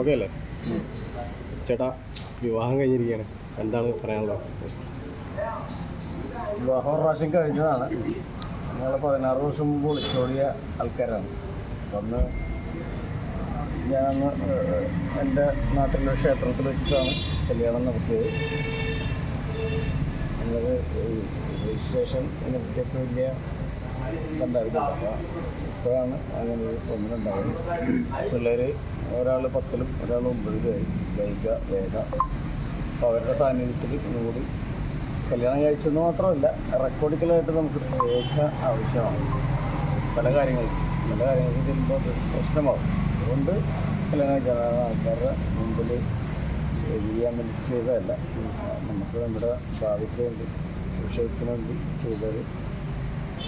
Okay അല്ലേ ചേട്ടാ വിവാഹം കഴിഞ്ഞിരിക്കുകയാണ് എന്താണ് പറയാനുള്ളത്? വിവാഹം പ്രാവശ്യം കഴിഞ്ഞതാണ്. ഞങ്ങൾ പതിനാറ് വർഷം മുമ്പ് ഒളിച്ചോടിയ ആൾക്കാരാണ്. അന്ന് ഞാൻ എന്റെ നാട്ടിലെ ക്ഷേത്രത്തിൽ വെച്ചിട്ടാണ് കല്യാണം നടത്തിയത്. ഞങ്ങൾ രജിസ്ട്രേഷൻ ഇതിനെപ്പറ്റിയൊക്കെ വലിയ ഇതുണ്ടായിരുന്നില്ല അപ്പോൾ ഇപ്പോഴാണ് അങ്ങനെ ഒന്നിനുണ്ടാവുന്നത് പിള്ളേർ ഒരാൾ പത്തിലും ഒരാൾ ഒമ്പതിലുമായി വൈക വേഗ. അപ്പോൾ അവരുടെ സാന്നിധ്യത്തിൽ ഇന്നുകൂടി കല്യാണം കഴിച്ചെന്ന് മാത്രമല്ല റെക്കോർഡിക്കലായിട്ട് നമുക്ക് രേഖ ആവശ്യമാണ്. പല കാര്യങ്ങൾക്കും പല കാര്യങ്ങൾക്ക് ചെല്ലുമ്പോൾ അത് പ്രശ്നമാവും. അതുകൊണ്ട് കല്യാണം കഴിച്ചാൽ ആൾക്കാരുടെ മുമ്പിൽ ചെയ്യാൻ വേണ്ടി ചെയ്തതല്ല. നമുക്ക് നമ്മുടെ ഭാവിക്ക് വേണ്ടി സുരക്ഷിതത്തിന് വേണ്ടി ചെയ്തൊരു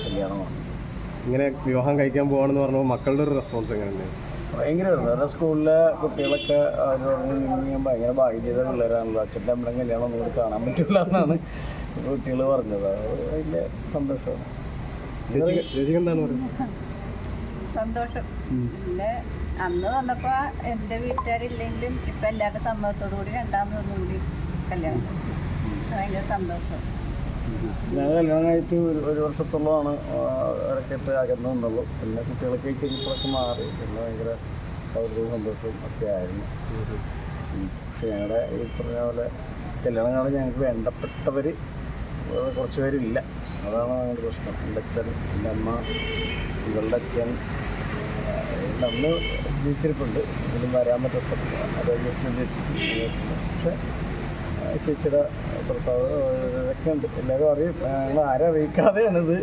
കല്യാണമാണ്. ഇങ്ങനെ വിവാഹം കഴിക്കാൻ പോവാണെന്ന് പറഞ്ഞപ്പോൾ മക്കളുടെ ഒരു റെസ്പോൺസ് എങ്ങനെയുണ്ട്? ഭയങ്കര വേറെ സ്കൂളിലെ കുട്ടികളൊക്കെ അവർ പറഞ്ഞു ഞാൻ ഭയങ്കര ഭാഗ്യത പിള്ളേരാണല്ലോ. അച്ഛന്റെ അമ്മയുടെ കല്യാണം ഒന്നും കൂടി കാണാൻ പറ്റില്ല എന്നാണ് കുട്ടികൾ പറഞ്ഞത്. അത് വലിയ സന്തോഷമാണ്. സന്തോഷം. പിന്നെ അന്ന് വന്നപ്പോ എന്റെ വീട്ടുകാരില്ലെങ്കിലും ഇപ്പൊ എല്ലാവരുടെ സമ്മതത്തോടു കൂടി രണ്ടാമതൊന്നും കൂടി കല്യാണം. ഭയങ്കര സന്തോഷം. ഞാൻ കല്യാണം ഒരു ഒരു വർഷത്തോളമാണ് ഇടയ്ക്കിട്ട് അകന്നു നിന്നുള്ളൂ. പിന്നെ കുട്ടികളൊക്കെ ചെയ്യുമ്പോഴൊക്കെ മാറി. പിന്നെ ഭയങ്കര സൗഹൃദവും സന്തോഷവും ഒക്കെ ആയിരുന്നു. പക്ഷെ ഞങ്ങളുടെ ഈ പറഞ്ഞ പോലെ കല്യാണം കാണാൻ ഞങ്ങൾക്ക് വേണ്ടപ്പെട്ടവർ കുറച്ച് പേരില്ല. അതാണ് ഞങ്ങളുടെ പ്രശ്നം. എന്റെ അച്ഛൻ എന്റെ അമ്മ ഇവളുടെ അച്ഛൻ എന്റെ അമ്മ ജീവിച്ചിരിപ്പുണ്ട്. ഇതിലും വരാൻ പറ്റത്തില്ല അത് ജസ്റ്റ് വെച്ചിട്ട് പക്ഷേ ചേച്ചിയുടെ ഭർത്താവ് ഇതൊക്കെ എല്ലാവരും അറിയും. ഞങ്ങൾ ആരും അറിയിക്കാതെയാണ് ഇത്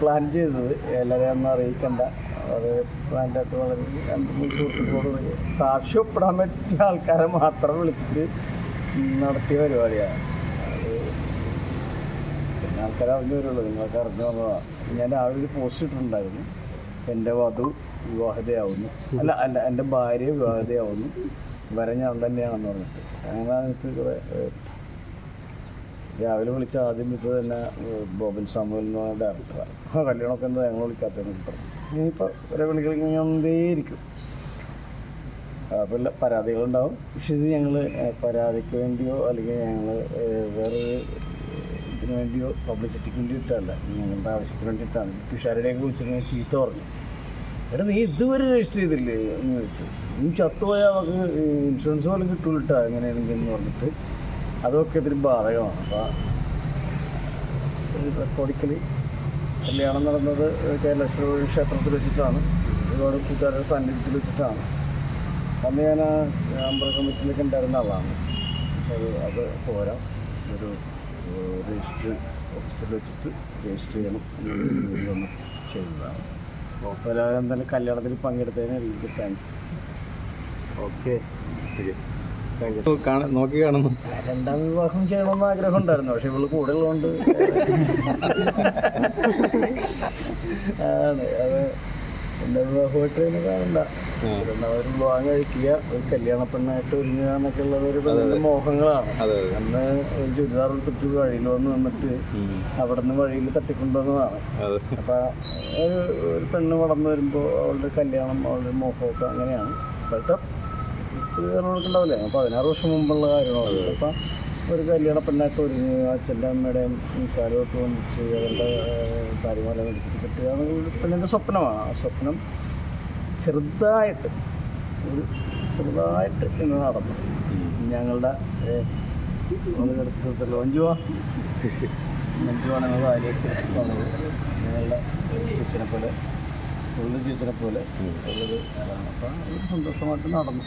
പ്ലാൻ ചെയ്തത്. എല്ലാവരെയും ഒന്നും അറിയിക്കണ്ട. അത് പ്ലാന്റായിട്ട് വളരെ രണ്ട് മൂന്ന് സുഹൃത്തുക്കളോട് സാക്ഷ്യപ്പെടാൻ പറ്റിയ ആൾക്കാരെ മാത്രം വിളിച്ചിട്ട് നടത്തിയ പരിപാടിയാണ്. പിന്നെ ആൾക്കാർ അറിഞ്ഞു വരുള്ളൂ. നിങ്ങൾക്ക് അറിഞ്ഞു വന്നതാണ് ഞാൻ രാവിലെ ഒരു പോസ്റ്റ് ഇട്ടിട്ടുണ്ടായിരുന്നു. എന്റെ വധു വിവാഹിതയാവുന്നു. അല്ല അല്ല എന്റെ ഭാര്യ വിവാഹിതയാവുന്നു. വരെ അവൻ തന്നെയാണെന്ന് പറഞ്ഞിട്ട്. അതിനകത്ത് കുറേ രാവിലെ വിളിച്ച ആദ്യം വിളിച്ചത് തന്നെ ബോബൻ സാമുവൽ എന്ന് പറഞ്ഞ ഡയറക്ടറാണ് ആ. കല്യാണമൊക്കെ എന്താ ഞങ്ങൾ പറഞ്ഞു. ഇനിയിപ്പോൾ ഒരേ അപ്പോൾ параഡുകൾ പരാതികളുണ്ടാവും. പക്ഷെ ഇത് ഞങ്ങൾ പരാതിക്ക് വേണ്ടിയോ അല്ലെങ്കിൽ ഞങ്ങൾ വേറൊരു ഇതിന് വേണ്ടിയോ പബ്ലിസിറ്റിക്ക് വേണ്ടിയിട്ടല്ല. ഞങ്ങളുടെ ആവശ്യത്തിന് വേണ്ടിയിട്ടാണ്. തുഷാരുടെയൊക്കെ വിളിച്ചിട്ട് ചീത്ത പറഞ്ഞു. എടാ നീ ഇതുവരെ രജിസ്റ്റർ ചെയ്തില്ലേ? എന്ന് വെച്ചു നീ ചത്തുപോയാൽ അവർക്ക് ഇൻഷുറൻസ് പോലും കിട്ടൂലിട്ടാ എങ്ങനെയാണെങ്കിൽ എന്ന് പറഞ്ഞിട്ട്. അതൊക്കെ ഇതിന് ബാധകമാണ്. അപ്പൊ റെക്കോർഡിക്കൽ കല്യാണം നടന്നത് കേരളേശ്വര ക്ഷേത്രത്തിൽ വെച്ചിട്ടാണ്. ഒരുപാട് കൂട്ടുകാരുടെ സാന്നിധ്യത്തിൽ വെച്ചിട്ടാണ്. അന്ന് ഞാൻ ആ അമ്പല കമ്മിറ്റിയിലൊക്കെ ഉണ്ടായിരുന്ന ആളാണ്. അത് അത് പോരാ. ഒരു രജിസ്റ്റർ ഓഫീസിൽ വെച്ചിട്ട് രജിസ്റ്റർ ചെയ്യണം. ചെയ്തതാണ് അപ്പോൾ എന്തായാലും കല്യാണത്തിൽ പങ്കെടുത്തതിന് എനിക്ക് താങ്ക്സ് ഓക്കെ നോക്കി കാണുന്നു. രണ്ടാം വിവാഹം ചെയ്യണമെന്ന് ആഗ്രഹം ഉണ്ടായിരുന്നു പക്ഷെ ഇവൾ കൂടെ ഉള്ളതുകൊണ്ട്. ആണ് അത്. എന്റെ വിവാഹമായിട്ട് തന്നെ കാണണ്ട രണ്ടാമതൊരു വിവാഹം കഴിക്കുക ഒരു കല്യാണ പെണ്ണായിട്ട് ഒരുങ്ങുക എന്നൊക്കെ ഉള്ളത് ഒരു പെണ്ണിന്റെ മോഹങ്ങളാണ്. അതെ അന്ന് ഒരു ചുരിദാർ എടുത്തിട്ട് വഴിയിൽ വന്ന് നിന്നിട്ട് അവിടെ നിന്ന് വഴിയിൽ തട്ടിക്കൊണ്ടുവന്നതാണ്. അപ്പൊ ഒരു ഒരു പെണ്ണ് വളർന്നു വരുമ്പോൾ അവളുടെ കല്യാണം അവളുടെ മോഹമൊക്കെ അങ്ങനെയാണ്. ഇപ്പോഴത്തെ ഉണ്ടാവില്ലേ പതിനാറ് വർഷം മുമ്പുള്ള കാര്യങ്ങളാണ്. അപ്പം ഒരു കല്യാണ പെണ്ണായിട്ട് ഒരു അച്ഛന്റെ അമ്മയുടെയും കാലോട്ട് വന്നിച്ച് അവരുടെ കാര്യങ്ങളെല്ലാം മേടിച്ചിട്ട് കിട്ടുക എന്നൊരു പെണ്ണിന്റെ സ്വപ്നമാണ്. ആ സ്വപ്നം ചെറുതായിട്ട് ഒരു ചെറുതായിട്ട് ഇന്ന് നടന്നു. ഞങ്ങളുടെ അടുത്ത സ്ഥലത്തല്ലോ അഞ്ചുവാ അഞ്ചുവാണ് ഞങ്ങൾ ഭാര്യയ്ക്ക് വന്നത്. ഞങ്ങളുടെ ചേച്ചിനെ പോലെ ഉള്ള ചേച്ചിനെ പോലെ ഉള്ളത്. അപ്പം സന്തോഷമായിട്ട് നടന്നു.